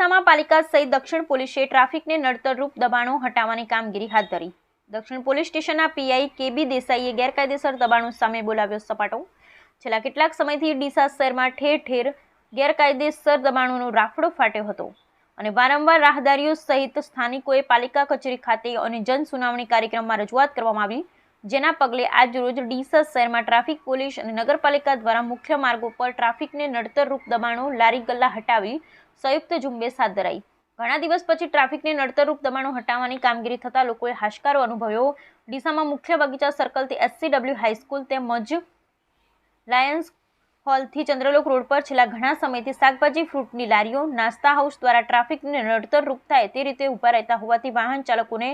ડીસામાં પાલિકા સહિત દક્ષિણ પોલીસે ટ્રાફિકને નડતરરૂપ દબાણો હટાવવાની કામગીરી હાથ ધરી. દક્ષિણ પોલીસ સ્ટેશનના પીઆઈ કેબી દેસાઈએ ગેરકાયદેસર દબાણો સામે બોલાવ્યો સપાટો. છેલ્લા કેટલાક સમયથી ડીસા શહેરમાં ઠેર ઠેર ગેરકાયદેસર દબાણોનો રાફડો ફાટ્યો હતો અને વારંવાર રાહદારીઓ સહિત સ્થાનિકોએ પાલિકા કચેરી ખાતે અને જન સુનાવણી કાર્યક્રમમાં રજૂઆત કરવામાં આવી જેના પગલે આજરોજ ડીસા શહેરમાં ટ્રાફિક પોલીસ અને નગરપાલિકા દ્વારા મુખ્ય માર્ગો પર ટ્રાફિકને નડતરરૂપ દબાણો લારી ગલ્લા હટાવી સંયુક્ત ઝુંબેશ હાથ ધરાઈ. ઘણા દિવસ પછી ટ્રાફિકને નડતરરૂપ દબાણો હટાવવાની કામગીરી થતાં લોકોએ હાશકારો અનુભવ્યો. ડીસામાં મુખ્ય બગીચા સર્કલથી એસસીડબ્લ્યુ હાઈસ્કૂલ તેમજ લાયન્સ હોલથી ચંદ્રલોક રોડ પર છેલ્લા ઘણા સમયથી શાકભાજી, ફ્રૂટની લારીઓ, નાસ્તા હાઉસ દ્વારા ટ્રાફિકને નડતરરૂપ થાય તે રીતે ઊભા રહેતા હોવાથી વાહન ચાલકોને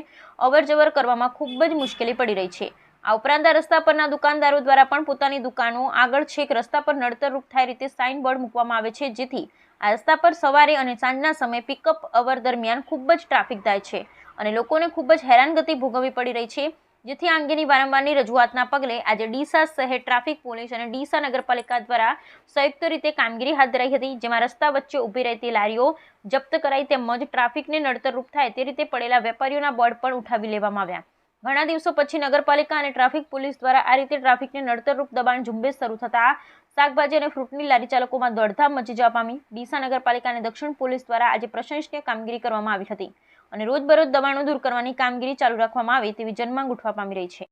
અવરજવર કરવામાં ખૂબ જ મુશ્કેલી પડી રહી છે. આ ઉપરાંત રસ્તા પરના દુકાનદારો દ્વારા પણ પોતાની દુકાનો આગળ છેક રસ્તા પર નડતરરૂપ થાય રીતે સાઇન બોર્ડ મૂકવામાં આવે છે, જેથી આ રસ્તા પર સવારે અને સાંજના સમયે પિકઅપ અવર દરમિયાન ખૂબ જ ટ્રાફિક થાય છે અને લોકોને ખૂબ જ હેરાનગતિ ભોગવવી પડી રહી છે. જેથી અંગેની વારંવારની રજૂઆતના પગલે આજે ડીસા શહેર ટ્રાફિક પોલીસ અને ડીસા નગરપાલિકા દ્વારા સંયુક્ત રીતે કામગીરી હાથ ધરાઈ હતી, જેમાં રસ્તા વચ્ચે ઊભી રહેતી લારીઓ જપ્ત કરાઈ તેમજ ટ્રાફિકને નડતરરૂપ થાય તે રીતે પડેલા વેપારીઓના બોર્ડ પણ ઉઠાવી લેવામાં આવ્યા. ઘણા દિવસો પછી નગરપાલિકા અને ટ્રાફિક પોલીસ દ્વારા આ રીતે ટ્રાફિકને નડતરરૂપ દબાણ ઝુંબેશ શરૂ થતા શાકભાજી અને ફ્રૂટની લારી ચાલકોમાં દોડધામ મચી જવા પામી ડીસા નગરપાલિકા અને દક્ષિણ પોલીસ દ્વારા આજે પ્રશંસનીય કામગીરી કરવામાં આવી હતી અને રોજબરોજ દબાણો દૂર કરવાની કામગીરી ચાલુ રાખવામાં આવે તેવી જનમાંગ ઉઠવા પામી રહી છે.